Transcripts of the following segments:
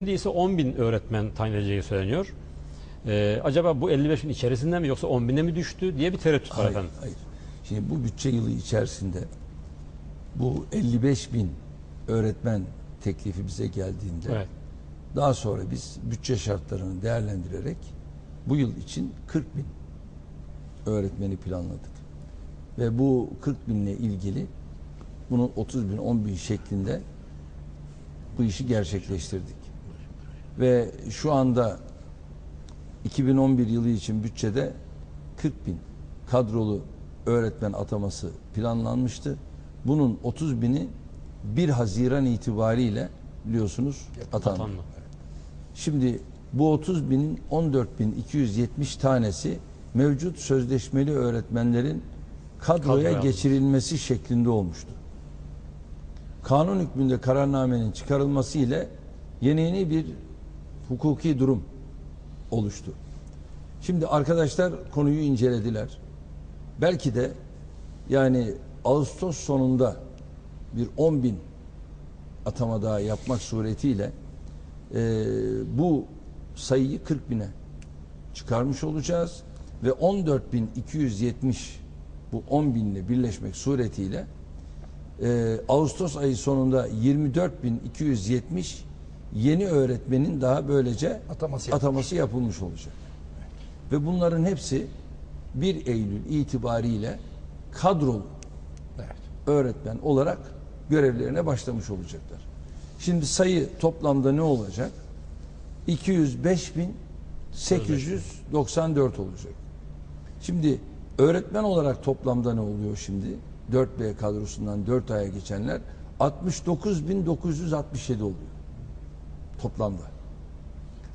Şimdi ise 10 bin öğretmen tayin edileceği söyleniyor. Ee, acaba bu 55 bin içerisinde mi yoksa 10 bine mi düştü diye bir tereddüt var Hayır, efendim. hayır. Şimdi bu bütçe yılı içerisinde bu 55 bin öğretmen teklifi bize geldiğinde Evet. daha sonra biz bütçe şartlarını değerlendirerek bu yıl için 40 bin öğretmeni planladık. Ve bu 40 binle ilgili bunun 30 bin 10 bin şeklinde bu işi gerçekleştirdik. Ve şu anda 2011 yılı için bütçede 40 bin kadrolu öğretmen ataması planlanmıştı. Bunun 30 bini 1 Haziran itibariyle biliyorsunuz atandı. Atandı. Şimdi bu 30 binin 14.270 tanesi mevcut sözleşmeli öğretmenlerin kadroya Kadroya geçirilmesi şeklinde olmuştu. Kanun hükmünde kararnamenin çıkarılması ile yeni yeni bir hukuki durum oluştu. Şimdi arkadaşlar konuyu incelediler. Belki de yani Ağustos sonunda bir 10 bin atama daha yapmak suretiyle e, bu sayıyı 40 bine çıkarmış olacağız ve 14.270 bu 10 binle birleşmek suretiyle e, Ağustos ayı sonunda 24.270 yeni öğretmenin daha böylece Ataması yapılmış. ataması yapılmış olacak. Ve bunların hepsi 1 Eylül itibariyle kadrolu Evet. öğretmen olarak görevlerine başlamış olacaklar. Şimdi sayı toplamda ne olacak? 205.894 olacak. Şimdi öğretmen olarak toplamda ne oluyor şimdi? 4B kadrosundan 4 aya geçenler 69.967 oluyor toplamda.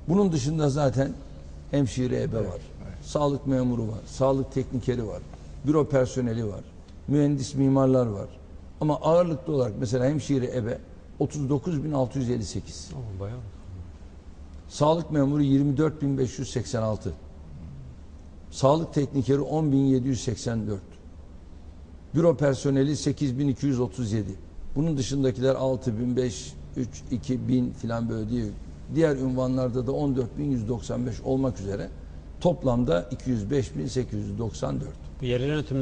Bunun dışında zaten hemşire ebe var, sağlık memuru var, sağlık teknikeri var, büro personeli var, mühendis mimarlar var. Ama ağırlıklı olarak mesela hemşire ebe 39.658. Ama bayağı. Sağlık memuru 24.586. Sağlık teknikeri 10.784. Büro personeli 8.237. Bunun dışındakiler 6.005, 3, 2.000 filan böyle diye. Diğer ünvanlarda da 14.195 olmak üzere toplamda 205.894. Bu yerel yönetim